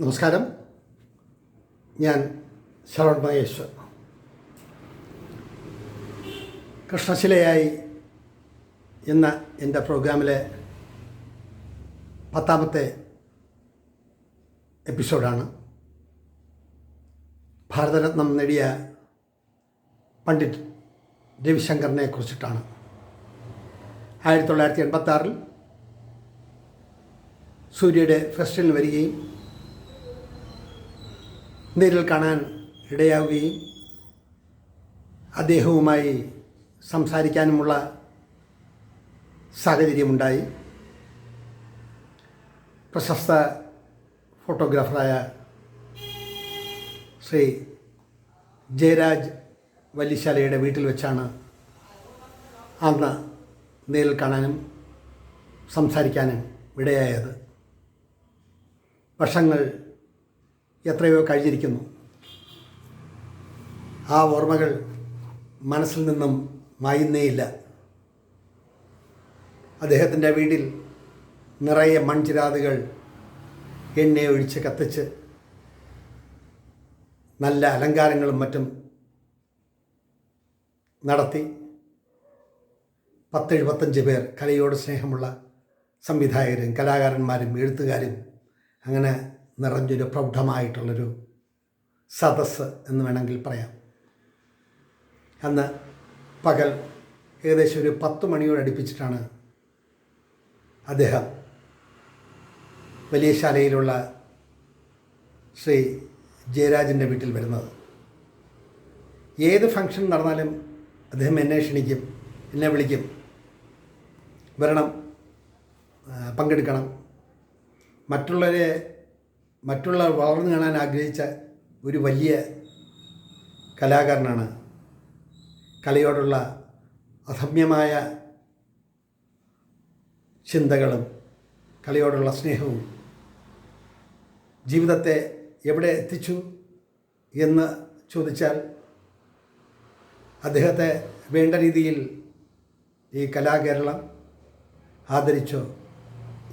നമസ്കാരം. ഞാൻ ശരവൺ മഹേശ്വർ. കൃഷ്ണശിലയായി എന്ന എന്റെ പ്രോഗ്രാമിലെ പത്താമത്തെ എപ്പിസോഡാണ്. ഭാരതരത്നം നേടിയ പണ്ഡിറ്റ് രവിശങ്കറിനെ കുറിച്ചിട്ടാണ്. ആയിരത്തി തൊള്ളായിരത്തി എൺപത്താറിൽ സൂര്യയുടെ ഫെസ്റ്റിൽ വരികയും നേരിൽ കാണാൻ ഇടയാവുകയും അദ്ദേഹവുമായി സംസാരിക്കാനുമുള്ള സാഹചര്യമുണ്ടായി. പ്രശസ്ത ഫോട്ടോഗ്രാഫറായ ശ്രീ ജയരാജ് വല്ലിശാലയുടെ വീട്ടിൽ വെച്ചാണ് അന്ന് നേരിൽ കാണാനും സംസാരിക്കാനും ഇടയായത്. വർഷങ്ങൾ എത്രയോ കഴിഞ്ഞിരിക്കുന്നു. ആ ഓർമ്മകൾ മനസ്സിൽ നിന്നും മായുന്നേയില്ല. അദ്ദേഹത്തിന്റെ വീട്ടിൽ നിറയെ മൺചിരാതുകൾ എണ്ണയെ ഒഴിച്ച് കത്തിച്ച് നല്ല അലങ്കാരങ്ങളും മറ്റും നടത്തി പത്തെഴുപത്തഞ്ച് പേർ കലയോട് സ്നേഹമുള്ള സംവിധായകരും കലാകാരന്മാരും എഴുത്തുകാരും അങ്ങനെ നിറഞ്ഞൊരു പ്രൗഢമായിട്ടുള്ളൊരു സദസ്സ് എന്ന് വേണമെങ്കിൽ പറയാം. അന്ന് പകൽ ഏകദേശം ഒരു പത്ത് മണിയോട് അടുപ്പിച്ചിട്ടാണ് അദ്ദേഹം വലിയ ശാലയിലുള്ള ശ്രീ ജയരാജന്റെ വീട്ടിൽ വരുന്നത്. ഏത് ഫംഗ്ഷൻ നടന്നാലും അദ്ദേഹം എന്നെ ക്ഷണിക്കും എന്നെ വിളിക്കും. വരണം പങ്കെടുക്കണം. മറ്റുള്ളവരെ മറ്റുള്ളവർ വളർന്നു കാണാൻ ആഗ്രഹിച്ച ഒരു വലിയ കലാകാരനാണ്. കലയോടുള്ള അസമ്യമായ ചിന്തകളും കലയോടുള്ള സ്നേഹവും ജീവിതത്തെ എവിടെ എത്തിച്ചു എന്ന് ചോദിച്ചാൽ അദ്ദേഹത്തെ വേണ്ട രീതിയിൽ ഈ കലാകേരളം ആദരിച്ചോ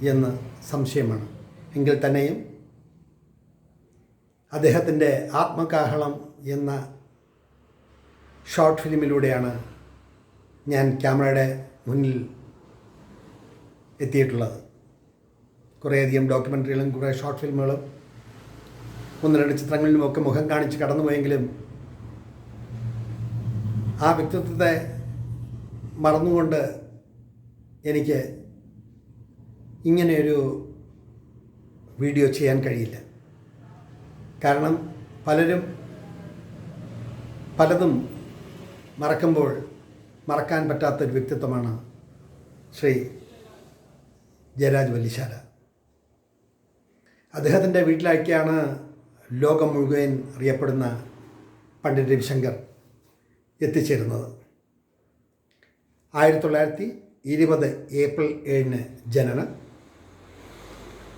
എന്ന് സംശയമാണ്. എങ്കിൽ തന്നെയും അദ്ദേഹത്തിന്റെ ആത്മകാഹളം എന്ന ഷോർട്ട് ഫിലിമിലൂടെയാണ് ഞാൻ ക്യാമറയുടെ മുന്നിൽ എത്തിയിട്ടുള്ളത്. കുറേയധികം ഡോക്യുമെന്ററികളും കുറേ ഷോർട്ട് ഫിലിമുകളും ഒന്ന് രണ്ട് ചിത്രങ്ങളിലും ഒക്കെ മുഖം കാണിച്ച് കടന്നുപോയെങ്കിലും ആ വ്യക്തിത്വത്തെ മറന്നുകൊണ്ട് എനിക്ക് ഇങ്ങനെയൊരു വീഡിയോ ചെയ്യാൻ കഴിയില്ല. കാരണം പലരും പലതും മറക്കുമ്പോൾ മറക്കാൻ പറ്റാത്തൊരു വ്യക്തിത്വമാണ് ശ്രീ ജയരാജ് വല്ലിശാല. അദ്ദേഹത്തിന്റെ വീട്ടിലേക്കാണ് ലോകം മുഴുവൻ അറിയപ്പെടുന്ന പണ്ഡിറ്റ് രവിശങ്കർ എത്തിച്ചേരുന്നത്. ആയിരത്തി തൊള്ളായിരത്തി ഇരുപത് ഏപ്രിൽ ഏഴിന് ജനനം.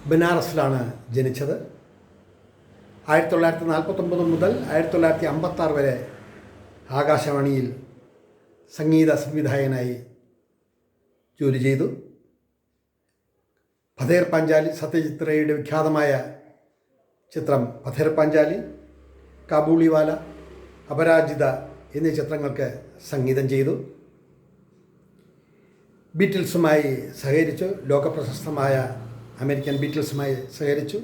ബനാറസിലാണ് ജനിച്ചത്. ആയിരത്തി തൊള്ളായിരത്തി നാൽപ്പത്തൊമ്പത് മുതൽ ആയിരത്തി തൊള്ളായിരത്തി അമ്പത്താറ് വരെ ആകാശവാണിയിൽ സംഗീത സംവിധായകനായി ജോലി ചെയ്തു. ഫതേർ പാഞ്ചാലി സത്യചിത്രയുടെ വിഖ്യാതമായ ചിത്രം ഫതേർ പാഞ്ചാലി കാബൂളിവാല അപരാജിത എന്നീ ചിത്രങ്ങൾക്ക് സംഗീതം ചെയ്തു. ബീറ്റിൽസുമായി സഹകരിച്ചു. ലോകപ്രശസ്തമായ അമേരിക്കൻ ബീറ്റിൽസുമായി സഹകരിച്ചു.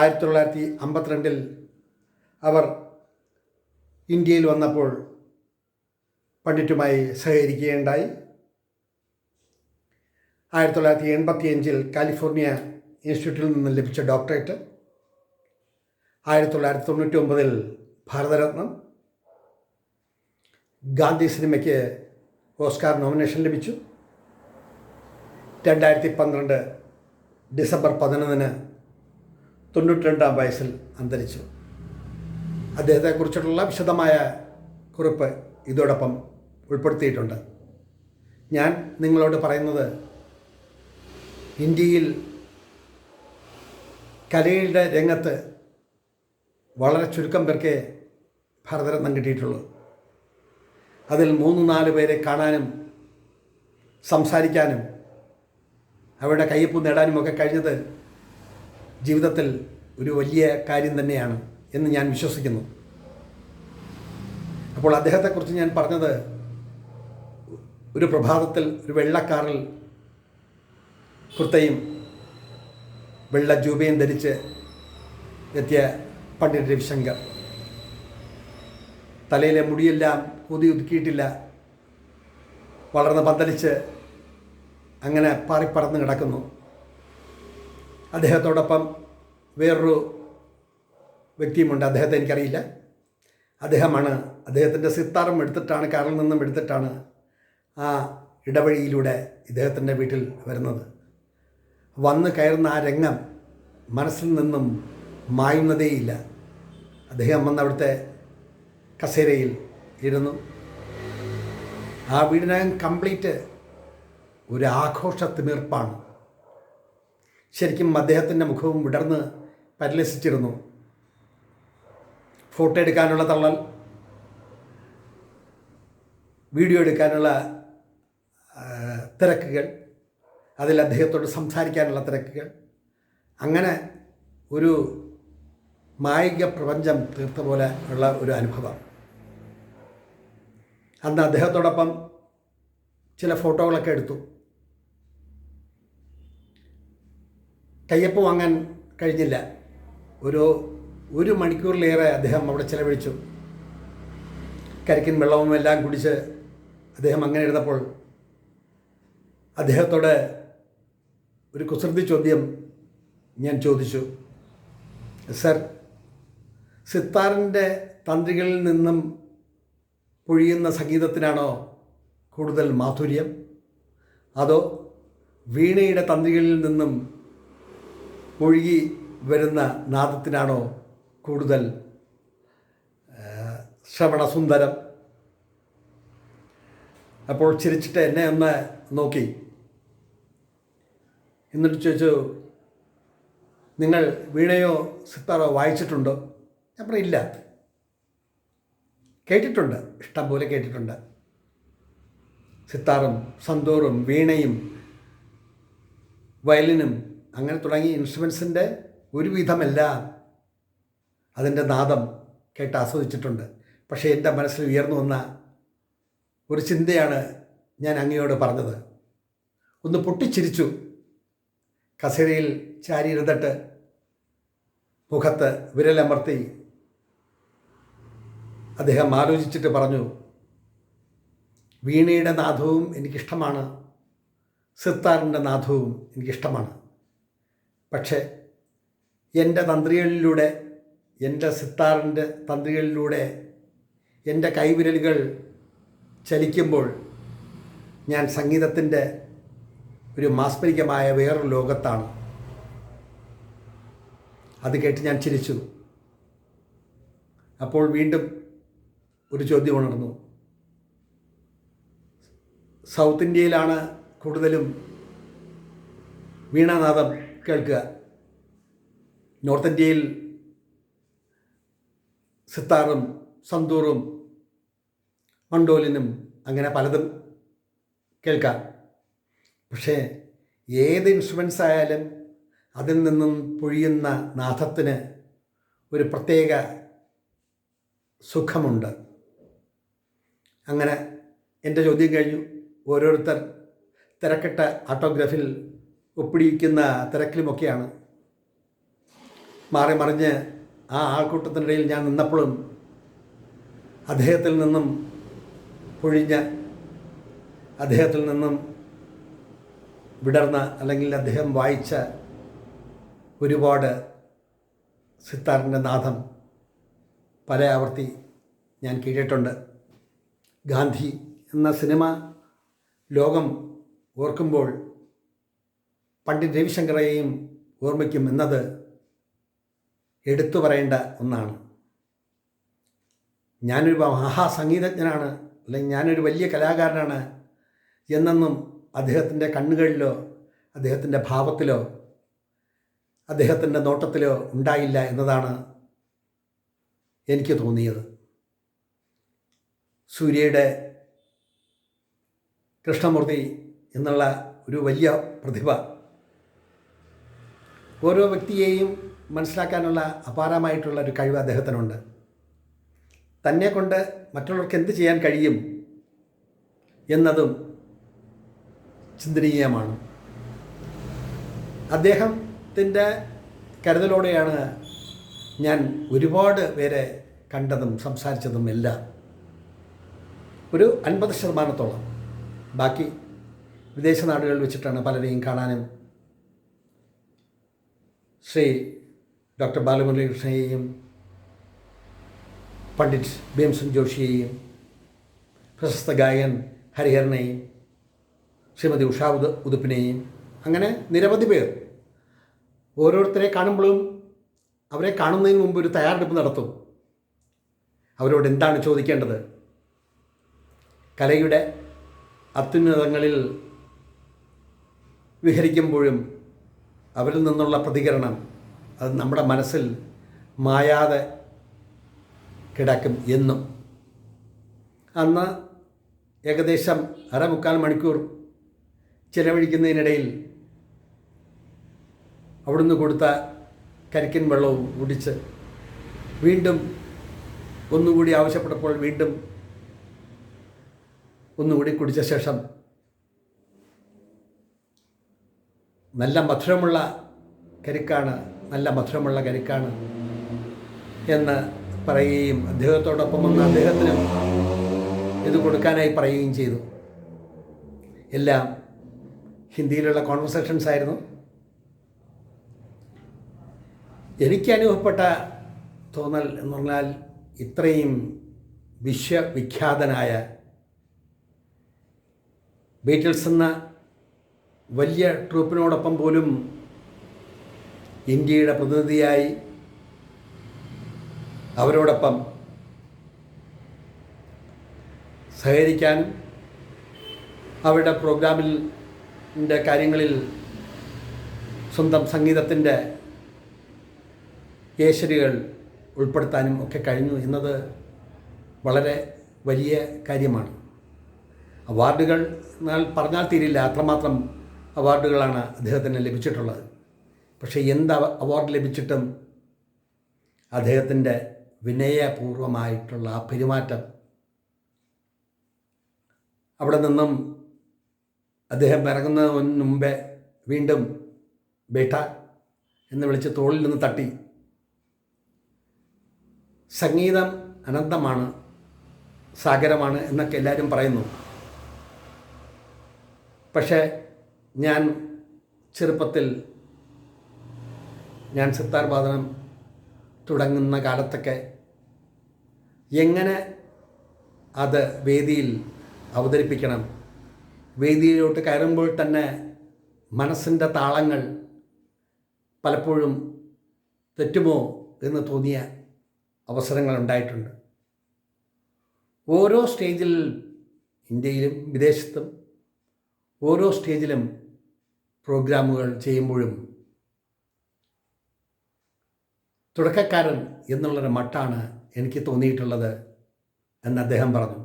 ആയിരത്തി തൊള്ളായിരത്തി അമ്പത്തിരണ്ടിൽ അവർ ഇന്ത്യയിൽ വന്നപ്പോൾ പണ്ഡിറ്റുമായി സഹകരിക്കുകയുണ്ടായി. ആയിരത്തി തൊള്ളായിരത്തി എൺപത്തി അഞ്ചിൽ കാലിഫോർണിയ ഇൻസ്റ്റിറ്റ്യൂട്ടിൽ നിന്ന് ലഭിച്ച ഡോക്ടറേറ്റ്. ആയിരത്തി തൊള്ളായിരത്തി തൊണ്ണൂറ്റി ഒമ്പതിൽ ഭാരതരത്നം. ഗാന്ധി സിനിമയ്ക്ക് ഓസ്കാർ നോമിനേഷൻ ലഭിച്ചു. രണ്ടായിരത്തി പന്ത്രണ്ട് ഡിസംബർ പതിനൊന്നിന് തൊണ്ണൂറ്റിരണ്ടാം വയസ്സിൽ അന്തരിച്ചു. അദ്ദേഹത്തെക്കുറിച്ചിട്ടുള്ള വിശദമായ കുറിപ്പ് ഇതോടൊപ്പം ഉൾപ്പെടുത്തിയിട്ടുണ്ട്. ഞാൻ നിങ്ങളോട് പറയുന്നത് ഇന്ത്യയിൽ കലയുടെ രംഗത്ത് വളരെ ചുരുക്കം പേർക്കേ ഭാരതരത്നം കിട്ടിയിട്ടുള്ളൂ. അതിൽ മൂന്ന് നാല് പേരെ കാണാനും സംസാരിക്കാനും അവരുടെ കയ്യൊപ്പ് നേടാനുമൊക്കെ കഴിഞ്ഞത് ജീവിതത്തിൽ ഒരു വലിയ കാര്യം തന്നെയാണ് എന്ന് ഞാൻ വിശ്വസിക്കുന്നു. അപ്പോൾ അദ്ദേഹത്തെക്കുറിച്ച് ഞാൻ പറഞ്ഞത് ഒരു പ്രഭാതത്തിൽ ഒരു വെള്ളക്കാറിൽ കുർത്തയും വെള്ള ജൂബയും ധരിച്ച് എത്തിയ പണ്ഡിറ്റ് രവിശങ്കർ. തലയിലെ മുടിയെല്ലാം ഊതി ഒതുക്കിയിട്ടില്ല വളർന്ന് പന്തലിച്ച് അങ്ങനെ പാറിപ്പറന്ന് കിടക്കുന്നു. അദ്ദേഹത്തോടൊപ്പം വേറൊരു വ്യക്തിയുമുണ്ട്. അദ്ദേഹത്തെ എനിക്കറിയില്ല. അദ്ദേഹമാണ് അദ്ദേഹത്തിന്റെ സിത്താറും എടുത്തിട്ടാണ് കാറിൽ നിന്നും എടുത്തിട്ടാണ് ആ ഇടവഴിയിലൂടെ ഇദ്ദേഹത്തിന്റെ വീട്ടിൽ വരുന്നത്. വന്ന് കയറുന്ന ആ രംഗം മനസ്സിൽ നിന്നും മായുന്നതേയില്ല. അദ്ദേഹം വന്ന് അവിടുത്തെ കസേരയിൽ ഇരുന്നു. ആ വീടിനകം കംപ്ലീറ്റ് ഒരു ആഘോഷ തിമിർപ്പാണ് ശരിക്കും അദ്ദേഹത്തിന്റെ മുഖവും വിടർന്ന് പരിലസിച്ചിരുന്നു. ഫോട്ടോ എടുക്കാനുള്ള തള്ളൽ വീഡിയോ എടുക്കാനുള്ള തിരക്കുകൾ അതിൽ അദ്ദേഹത്തോട് സംസാരിക്കാനുള്ള തിരക്കുകൾ. അങ്ങനെ ഒരു മായിക പ്രപഞ്ചം തീർത്ത പോലെ ഉള്ള ഒരു അനുഭവം. അന്ന് അദ്ദേഹത്തോടൊപ്പം ചില ഫോട്ടോകളൊക്കെ എടുത്തു. കയ്യപ്പ് വാങ്ങാൻ കഴിഞ്ഞില്ല. ഒരു ഒരു മണിക്കൂറിലേറെ അദ്ദേഹം അവിടെ ചിലവഴിച്ചു. കരിക്കിൻ വെള്ളവും എല്ലാം കുടിച്ച് അദ്ദേഹം അങ്ങനെ ഇരുന്നപ്പോൾ അദ്ദേഹത്തോട് ഒരു കുസൃതി ചോദ്യം ഞാൻ ചോദിച്ചു. സർ സിത്താറിന്റെ തന്ത്രികളിൽ നിന്നും പൊഴിയുന്ന സംഗീതത്തിനാണോ കൂടുതൽ മാധുര്യം? അതോ വീണയുടെ തന്ത്രികളിൽ നിന്നും ഒഴുകി വരുന്ന നാദത്തിനാണോ കൂടുതൽ ശ്രവണസുന്ദരം? അപ്പോൾ ചിരിച്ചിട്ട് എന്നെ ഒന്ന് നോക്കി. എന്നിട്ട് ചോദിച്ചു നിങ്ങൾ വീണയോ സിത്താറോ വായിച്ചിട്ടുണ്ടോ? ഞാൻ പറയില്ല കേട്ടിട്ടുണ്ട് ഇഷ്ടം പോലെ കേട്ടിട്ടുണ്ട്. സിത്താറും സന്തോറും വീണയും വയലിനും അങ്ങനെ തുടങ്ങി ഇൻസ്ട്രുമെൻസിന്റെ ഒരുവിധമെല്ലാം അതിന്റെ നാദം കേട്ട് ആസ്വദിച്ചിട്ടുണ്ട്. പക്ഷേ എന്റെ മനസ്സിൽ ഉയർന്നു വന്ന ഒരു ചിന്തയാണ് ഞാൻ അങ്ങയോട് പറഞ്ഞത്. ഒന്ന് പൊട്ടിച്ചിരിച്ചു. കസേരയിൽ ചാരിയിരുന്നിട്ട് മുഖത്ത് വിരലമർത്തി അദ്ദേഹം ആലോചിച്ചിട്ട് പറഞ്ഞു വീണയുടെ നാദവും എനിക്കിഷ്ടമാണ്. സിത്താറിന്റെ നാദവും എനിക്കിഷ്ടമാണ്. പക്ഷേ എന്റെ തന്ത്രികളിലൂടെ എന്റെ സിത്താറിന്റെ തന്ത്രികളിലൂടെ എന്റെ കൈവിരലുകൾ ചലിക്കുമ്പോൾ ഞാൻ സംഗീതത്തിന്റെ ഒരു മാസ്മരികമായ വേറൊരു ലോകത്താണ്. അത് കേട്ട് ഞാൻ ചിരിച്ചു. അപ്പോൾ വീണ്ടും ഒരു ചോദ്യം ഉണർന്നു. സൗത്ത് ഇന്ത്യയിലാണ് കൂടുതലും വീണാനാദം കേൾക്കുക. നോർത്ത് ഇന്ത്യയിൽ സിത്താറും സന്തൂറും മണ്ടോലിനും അങ്ങനെ പലതും കേൾക്കാം. പക്ഷേ ഏത് ഇൻസ്ട്രുമെൻസ് ആയാലും അതിൽ നിന്നും പൊഴിയുന്ന നാഥത്തിന് ഒരു പ്രത്യേക സുഖമുണ്ട്. അങ്ങനെ എന്റെ ചോദ്യം കഴിഞ്ഞു. ഓരോരുത്തർ തിരക്കിട്ട ഓട്ടോഗ്രാഫിൽ ഒപ്പിടിയിക്കുന്ന തിരക്കിലുമൊക്കെയാണ്. മാറി മറിഞ്ഞ് ആ ആൾക്കൂട്ടത്തിനിടയിൽ ഞാൻ നിന്നപ്പോഴും അദ്ദേഹത്തിൽ നിന്നും പൊഴിഞ്ഞ അദ്ദേഹത്തിൽ നിന്നും വിടർന്ന അല്ലെങ്കിൽ അദ്ദേഹം വായിച്ച ഒരുപാട് സിത്താറിന്റെ നാദം പല ആവർത്തി ഞാൻ കേട്ടിട്ടുണ്ട്. ഗാന്ധി എന്ന സിനിമ ലോകം ഓർക്കുമ്പോൾ പണ്ഡിറ്റ് രവിശങ്കറേയും ഓർമ്മിക്കും എന്നത് എടുത്തു പറയേണ്ട ഒന്നാണ്. ഞാനൊരു മഹാസംഗീതജ്ഞനാണ് അല്ലെങ്കിൽ ഞാനൊരു വലിയ കലാകാരനാണ് എന്നെന്നും അദ്ദേഹത്തിന്റെ കണ്ണുകളിലോ അദ്ദേഹത്തിന്റെ ഭാവത്തിലോ അദ്ദേഹത്തിന്റെ നോട്ടത്തിലോ ഉണ്ടായില്ല എന്നതാണ് എനിക്ക് തോന്നിയത്. സൂര്യയുടെ കൃഷ്ണമൂർത്തി എന്നുള്ള ഒരു വലിയ പ്രതിഭ ഓരോ വ്യക്തിയെയും മനസ്സിലാക്കാനുള്ള അപാരമായിട്ടുള്ള ഒരു കഴിവ് അദ്ദേഹത്തിനുണ്ട്. തന്നെ കൊണ്ട് മറ്റുള്ളവർക്ക് എന്ത് ചെയ്യാൻ കഴിയും എന്നതും ചിന്തനീയമാണ്. അദ്ദേഹത്തിന്റെ കരുതലോടെയാണ് ഞാൻ ഒരുപാട് പേരെ കണ്ടതും സംസാരിച്ചതും എല്ലാം. ഒരു അൻപത് ശതമാനത്തോളം. ബാക്കി വിദേശ നാടുകളിൽ വെച്ചിട്ടാണ് പലരെയും കാണാനും ശ്രീ ഡോക്ടർ ബാലമുരളികൃഷ്ണയെയും പണ്ഡിറ്റ് ഭീംസൻ ജോഷിയെയും പ്രശസ്ത ഗായകൻ ഹരിഹരനെയും ശ്രീമതി ഉഷാ ഉദ ഉതുപ്പിനെയും അങ്ങനെ നിരവധി പേർ ഓരോരുത്തരെ കാണുമ്പോഴും അവരെ കാണുന്നതിന് മുമ്പ് ഒരു തയ്യാറെടുപ്പ് നടത്തും. അവരോട് എന്താണ് ചോദിക്കേണ്ടത്? കലയുടെ അത്യുന്നതങ്ങളിൽ വിഹരിക്കുമ്പോഴും അവരിൽ നിന്നുള്ള പ്രതികരണം അത് നമ്മുടെ മനസ്സിൽ മായാതെ കിടക്കും എന്നും. അന്ന് ഏകദേശം അരമുക്കാൽ മണിക്കൂർ ചിലവഴിക്കുന്നതിനിടയിൽ അവിടുന്ന് കൊടുത്ത കരിക്കൻ വെള്ളവും കുടിച്ച് വീണ്ടും ഒന്നുകൂടി ആവശ്യപ്പെട്ടപ്പോൾ വീണ്ടും ഒന്നുകൂടി കുടിച്ച ശേഷം നല്ല മധുരമുള്ള കരിക്കാണ് നല്ല മധുരമുള്ള കരിക്കാണ് എന്ന് പറയുകയും അദ്ദേഹത്തോടൊപ്പം വന്ന അദ്ദേഹത്തിനും ഇത് കൊടുക്കാനായി പറയുകയും ചെയ്തു. എല്ലാം ഹിന്ദിയിലുള്ള കോൺവെർസേഷൻസ് ആയിരുന്നു. എനിക്ക് അനുഭവപ്പെട്ട തോന്നൽ എന്ന് പറഞ്ഞാൽ ഇത്രയും വിശ്വവിഖ്യാതനായ ബീറ്റിൽസ് എന്ന വലിയ ട്രൂപ്പിനോടൊപ്പം പോലും ഇന്ത്യയുടെ പ്രതിനിധിയായി അവരോടൊപ്പം സഹകരിക്കാനും അവരുടെ പ്രോഗ്രാമിന്റെ കാര്യങ്ങളിൽ സ്വന്തം സംഗീതത്തിന്റെ കേശരികൾ ഉൾപ്പെടുത്താനും ഒക്കെ കഴിഞ്ഞു എന്നത് വളരെ വലിയ കാര്യമാണ്. അവാർഡുകൾ പറഞ്ഞാൽ തീരില്ല. അത്രമാത്രം അവാർഡുകളാണ് അദ്ദേഹത്തിന് ലഭിച്ചിട്ടുള്ളത്. പക്ഷേ എന്ത് അവാർഡ് ലഭിച്ചിട്ടും അദ്ദേഹത്തിന്റെ വിനയപൂർവമായിട്ടുള്ള ആ പെരുമാറ്റം അവിടെ നിന്നും അദ്ദേഹം ഇറങ്ങുന്നതിന് മുമ്പേ വീണ്ടും ബേട്ട എന്ന് വിളിച്ച് തോളിൽ നിന്ന് തട്ടി. സംഗീതം അനന്തമാണ് സാഗരമാണ് എന്നൊക്കെ എല്ലാവരും പറയുന്നു. പക്ഷേ ഞാൻ ചെറുപ്പത്തിൽ ഞാൻ സിത്താർ വാദനം തുടങ്ങുന്ന കാലത്തൊക്കെ എങ്ങനെ അത് വേദിയിൽ അവതരിപ്പിക്കണം? വേദിയിലോട്ട് കയറുമ്പോൾ തന്നെ മനസ്സിന്റെ താളങ്ങൾ പലപ്പോഴും തെറ്റുമോ എന്ന് തോന്നിയ അവസരങ്ങൾ ഉണ്ടായിട്ടുണ്ട്. ഓരോ സ്റ്റേജിൽ ഇന്ത്യയിലും വിദേശത്തും ഓരോ സ്റ്റേജിലും പ്രോഗ്രാമുകൾ ചെയ്യുമ്പോഴും തുടക്കക്കാരൻ എന്നുള്ളൊരു മട്ടാണ് എനിക്ക് തോന്നിയിട്ടുള്ളത് എന്ന് അദ്ദേഹം പറഞ്ഞു.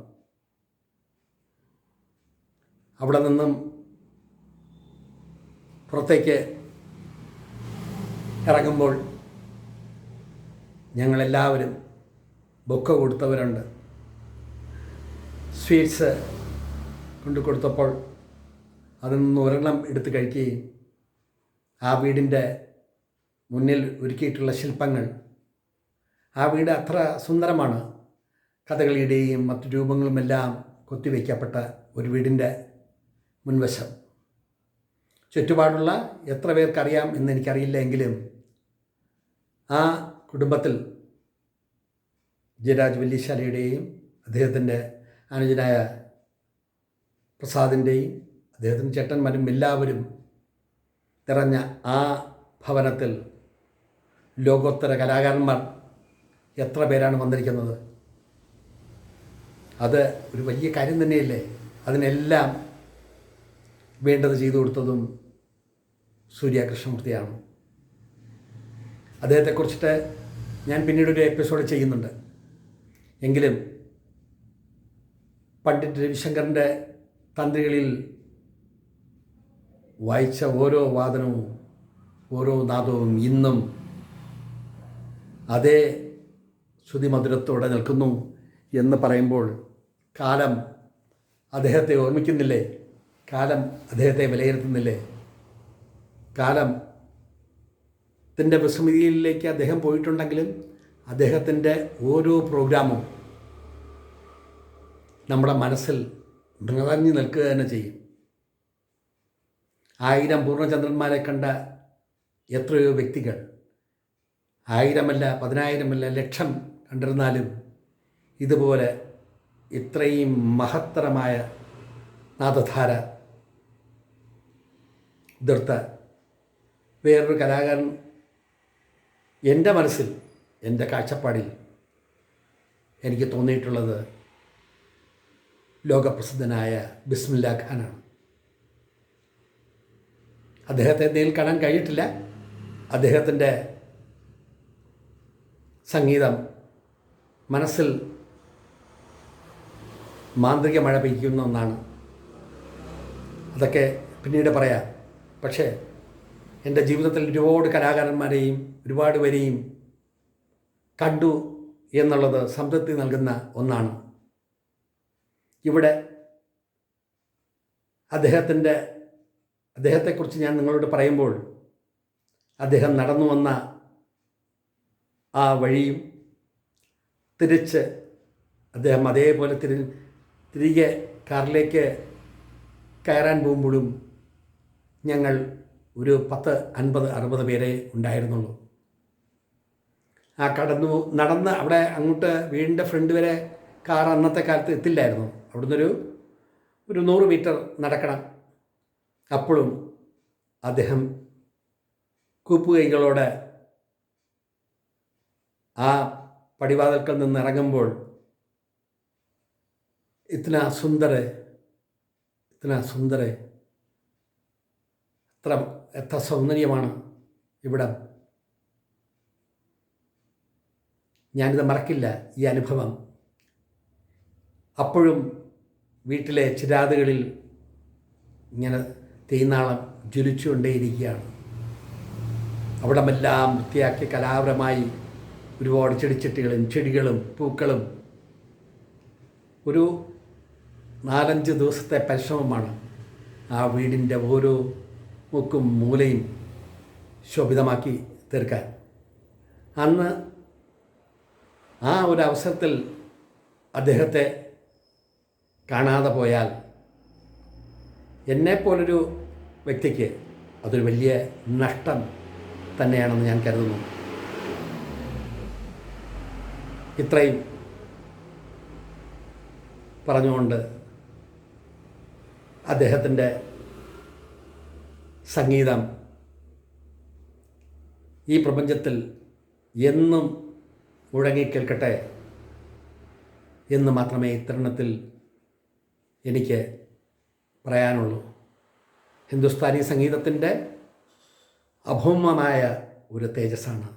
അവിടെ നിന്നും പുറത്തേക്ക് ഇറങ്ങുമ്പോൾ ഞങ്ങളെല്ലാവരും ബൊക്ക കൊടുത്തവരുണ്ട്. സ്വീറ്റ്സ് കൊണ്ടു കൊടുത്തപ്പോൾ അതിൽ നിന്ന് ഒരെണ്ണം എടുത്ത് കഴിക്കുകയും ആ വീടിന്റെ മുന്നിൽ ഒരുക്കിയിട്ടുള്ള ശില്പങ്ങൾ. ആ വീട് അത്ര സുന്ദരമാണ്. കഥകളിയുടെയും മറ്റു രൂപങ്ങളുമെല്ലാം കൊത്തിവയ്ക്കപ്പെട്ട ഒരു വീടിന്റെ മുൻവശം. ചുറ്റുപാടുള്ള എത്ര പേർക്കറിയാം എന്ന് എനിക്കറിയില്ല എങ്കിലും ആ കുടുംബത്തിൽ ജയരാജ് വല്യശാലയുടെയും അദ്ദേഹത്തിന്റെ അനുജനായ പ്രസാദിന്റെയും അദ്ദേഹത്തിന്റെ ചേട്ടന്മാരും എല്ലാവരും നിറഞ്ഞ ആ ഭവനത്തിൽ ലോകോത്തര കലാകാരന്മാർ എത്ര പേരാണ് വന്നിരിക്കുന്നത്? അത് ഒരു വലിയ കാര്യം തന്നെയല്ലേ? അതിനെല്ലാം വേണ്ടത് ചെയ്തു കൊടുത്തതും സൂര്യ കൃഷ്ണമൂർത്തിയാണ് അദ്ദേഹത്തെക്കുറിച്ചിട്ട് ഞാൻ പിന്നീട് ഒരു എപ്പിസോഡ് ചെയ്യുന്നുണ്ട്. എങ്കിലും പണ്ഡിറ്റ് രവിശങ്കറിന്റെ തന്ത്രികളിൽ വായിച്ച ഓരോ വാദനവും ഓരോ നാദവും ഇന്നും അതേ ശ്രുതിമധുരത്തോടെ നിൽക്കുന്നു എന്ന് പറയുമ്പോൾ കാലം അദ്ദേഹത്തെ ഓർമ്മിക്കുന്നില്ലേ? കാലം അദ്ദേഹത്തെ വിലയിരുത്തുന്നില്ലേ? കാലം ത്തിന്റെ വിസ്മൃതിയിലേക്ക് അദ്ദേഹം പോയിട്ടുണ്ടെങ്കിലും അദ്ദേഹത്തിന്റെ ഓരോ പ്രോഗ്രാമും നമ്മുടെ മനസ്സിൽ നിറഞ്ഞു നിൽക്കുക തന്നെ ചെയ്യും. ആയിരം പൂർണചന്ദ്രന്മാരെ കണ്ട എത്രയോ വ്യക്തികൾ. ആയിരമല്ല പതിനായിരമല്ല ലക്ഷം കണ്ടിരുന്നാലും ഇതുപോലെ ഇത്രയും മഹത്തരമായ നാദധാര ഉതിർത്ത വേറൊരു കലാകാരൻ എന്റെ മനസ്സിൽ എന്റെ കാഴ്ചപ്പാടിൽ എനിക്ക് തോന്നിയിട്ടുള്ളത് ലോകപ്രസിദ്ധനായ ബിസ്മില്ല ഖാനാണ്. അദ്ദേഹത്തെ നേരിൽ കാണാൻ കഴിഞ്ഞിട്ടില്ല. അദ്ദേഹത്തിന്റെ സംഗീതം മനസ്സിൽ മാന്ത്രിക മഴ പെയ്ക്കുന്ന ഒന്നാണ്. അതൊക്കെ പിന്നീട് പറയാം. പക്ഷേ എന്റെ ജീവിതത്തിൽ ഒരുപാട് കലാകാരന്മാരെയും ഒരുപാട് പേരെയും കണ്ടു എന്നുള്ളത് സംതൃപ്തി നൽകുന്ന ഒന്നാണ്. ഇവിടെ അദ്ദേഹത്തിന്റെ അദ്ദേഹത്തെക്കുറിച്ച് ഞാൻ നിങ്ങളോട് പറയുമ്പോൾ അദ്ദേഹം നടന്നു വന്ന ആ വഴിയും തിരിച്ച് അദ്ദേഹം അതേപോലെ തിരി തിരികെ കാറിലേക്ക് കയറാൻ പോകുമ്പോഴും ഞങ്ങൾ ഒരു പത്ത് അൻപത് അറുപത് പേരെ ഉണ്ടായിരുന്നുള്ളൂ. ആ കടന്നു നടന്ന് അവിടെ അങ്ങോട്ട് വീടിന്റെ ഫ്രണ്ട് വരെ കാർ അന്നത്തെ കാലത്ത് എത്തില്ലായിരുന്നു. അവിടുന്ന് ഒരു ഒരു നൂറ് മീറ്റർ നടക്കണം. അപ്പോഴും അദ്ദേഹം കൂപ്പുകൈകളോടെ ആ പടിവാതിൽക്കൽ നിന്ന് ഇറങ്ങുമ്പോൾ ഇത്തന സുന്ദര ഇത്തന സുന്ദര എത്ര എത്ര സൗന്ദര്യമാണ് ഇവിടം. ഞാനിത് മറക്കില്ല ഈ അനുഭവം. അപ്പോഴും വീട്ടിലെ ചിരാതുകളിൽ ഇങ്ങനെ തീനാളം ജ്വലിച്ചുകൊണ്ടേയിരിക്കുകയാണ്. അവിടമെല്ലാം വൃത്തിയാക്കി കലാപരമായി ഒരുപാട് ചെടിച്ചട്ടികളും ചെടികളും പൂക്കളും ഒരു നാലഞ്ച് ദിവസത്തെ പരിശ്രമമാണ് ആ വീടിന്റെ ഓരോ മുക്കും മൂലയും ശോഭിതമാക്കി തീർക്കാൻ. അന്ന് ആ ഒരു അവസരത്തിൽ അദ്ദേഹത്തെ കാണാതെ പോയാൽ എന്നെപ്പോലൊരു വ്യക്തിക്ക് അതൊരു വലിയ നഷ്ടം തന്നെയാണെന്ന് ഞാൻ കരുതുന്നു. ഇത്രയും പറഞ്ഞുകൊണ്ട് അദ്ദേഹത്തിന്റെ സംഗീതം ഈ പ്രപഞ്ചത്തിൽ എന്നും മുഴങ്ങിക്കേൽക്കട്ടെ എന്ന് മാത്രമേ ഇത്തരണത്തിൽ എനിക്ക് പറയാനുള്ളൂ. ഹിന്ദുസ്ഥാനി സംഗീതത്തിന്റെ അഭൗമമായ ഒരു തേജസ്സാണ്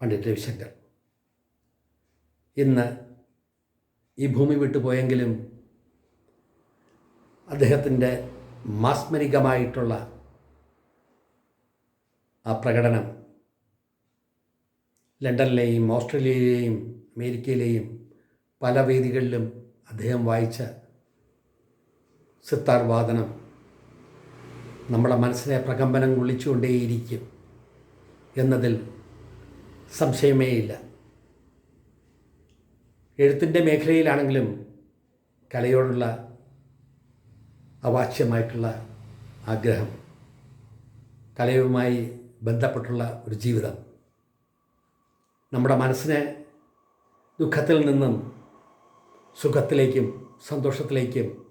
പണ്ഡിറ്റ് രവിശങ്കർ. ഇന്ന് ഈ ഭൂമി വിട്ടു പോയെങ്കിലും അദ്ദേഹത്തിന്റെ മാസ്മരികമായിട്ടുള്ള ആ പ്രകടനം ലണ്ടനിലെയും ഓസ്ട്രേലിയയിലെയും അമേരിക്കയിലെയും പല വേദികളിലും അദ്ദേഹം വായിച്ച സിത്താർ വാദനം. നമ്മുടെ മനസ്സിനെ പ്രകമ്പനം കൊള്ളിച്ചുകൊണ്ടേയിരിക്കും എന്നതിൽ സംശയമേ ഇല്ല എഴുത്തിന്റെ മേഖലയിലാണെങ്കിലും കലയോടുള്ള അവാച്യമായിട്ടുള്ള ആഗ്രഹം കലയുമായി ബന്ധപ്പെട്ടുള്ള ഒരു ജീവിതം. നമ്മുടെ മനസ്സിനെ ദുഃഖത്തിൽ നിന്നും സുഖത്തിലേക്കും സന്തോഷത്തിലേക്കും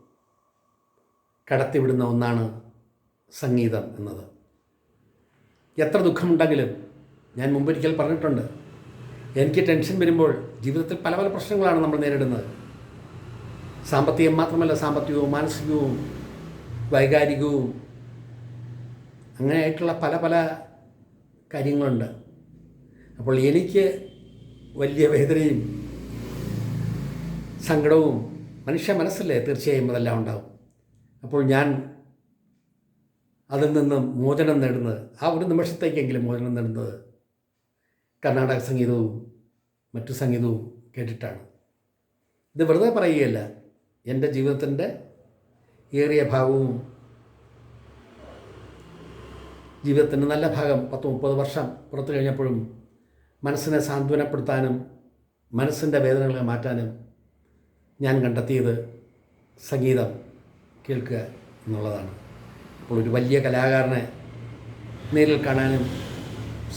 കടത്തിവിടുന്ന ഒന്നാണ് സംഗീതം എന്നത്. എത്ര ദുഃഖമുണ്ടെങ്കിലും ഞാൻ മുമ്പൊരിക്കൽ പറഞ്ഞിട്ടുണ്ട് എനിക്ക് ടെൻഷൻ വരുമ്പോൾ ജീവിതത്തിൽ പല പല പ്രശ്നങ്ങളാണ് നമ്മൾ നേരിടുന്നത്. സാമ്പത്തികം മാത്രമല്ല സാമ്പത്തികവും മാനസികവും വൈകാരികവും അങ്ങനെയായിട്ടുള്ള പല പല കാര്യങ്ങളുണ്ട്. അപ്പോൾ എനിക്ക് വലിയ വേദനയും സങ്കടവും മനുഷ്യ മനസ്സല്ലേ തീർച്ചയായും അതെല്ലാം ഉണ്ടാവും. അപ്പോൾ ഞാൻ അതിൽ നിന്ന് മോചനം നേടുന്നത് ആ ഒരു നിമിഷത്തേക്കെങ്കിലും മോചനം നേടുന്നത് കർണാടക സംഗീതവും മറ്റു സംഗീതവും കേട്ടിട്ടാണ്. ഇത് വെറുതെ പറയുകയല്ല എന്റെ ജീവിതത്തിന്റെ ഏറിയ ഭാഗവും ജീവിതത്തിന്റെ നല്ല ഭാഗം പത്ത് മുപ്പത് വർഷം പുറത്തു കഴിഞ്ഞപ്പോഴും മനസ്സിനെ സാന്ത്വനപ്പെടുത്താനും മനസ്സിന്റെ വേദനകളെ മാറ്റാനും ഞാൻ കണ്ടെത്തിയത് സംഗീതം. കേൾക്കുക എന്നുള്ളതാണ്. അപ്പോൾ ഒരു വലിയ കലാകാരനെ നേരിൽ കാണാനും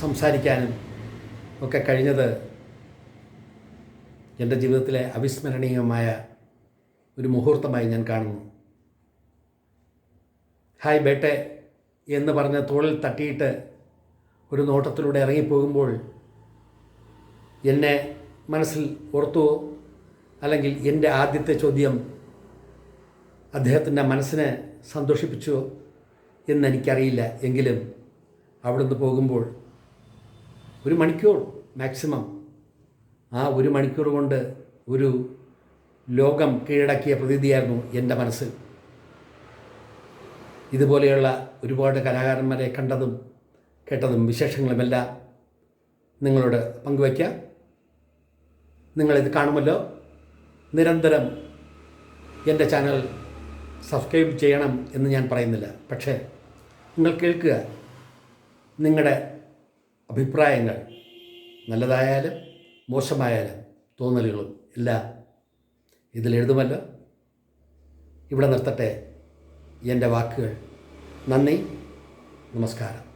സംസാരിക്കാനും ഒക്കെ കഴിഞ്ഞത് എന്റെ ജീവിതത്തിലെ അവിസ്മരണീയമായ ഒരു മുഹൂർത്തമായി ഞാൻ കാണുന്നു. ഹായ് ബേട്ടെ എന്ന് പറഞ്ഞ് തോളിൽ തട്ടിയിട്ട് ഒരു നോട്ടത്തിലൂടെ ഇറങ്ങിപ്പോകുമ്പോൾ എന്നെ മനസ്സിൽ ഓർത്തുവോ? അല്ലെങ്കിൽ എന്റെ ആദ്യത്തെ ചോദ്യം അദ്ദേഹത്തിന്റെ മനസ്സിനെ സന്തോഷിപ്പിച്ചോ എന്നെനിക്കറിയില്ല. എങ്കിലും അവിടുന്ന് പോകുമ്പോൾ ഒരു മണിക്കൂർ മാക്സിമം ആ ഒരു മണിക്കൂർ കൊണ്ട് ഒരു ലോകം കീഴടക്കിയ പ്രതീതിയായിരുന്നു എന്റെ മനസ്സിൽ ഇതുപോലെയുള്ള ഒരുപാട് കലാകാരന്മാരെ കണ്ടതും കേട്ടതും വിശേഷങ്ങളുമെല്ലാം നിങ്ങളോട് പങ്കുവയ്ക്കാം. നിങ്ങളിത് കാണുമല്ലോ. നിരന്തരം എന്റെ ചാനൽ സബ്സ്ക്രൈബ് ചെയ്യണം എന്ന് ഞാൻ പറയുന്നില്ല. പക്ഷേ നിങ്ങൾ കേൾക്കുക നിങ്ങളുടെ അഭിപ്രായങ്ങൾ. നല്ലതായാലും മോശമായാലും തോന്നലുകളും എല്ലാം ഇതിലെഴുതുമല്ലോ ഇവിടെ നിർത്തട്ടെ എന്റെ വാക്കുകൾ. നന്ദി. നമസ്കാരം.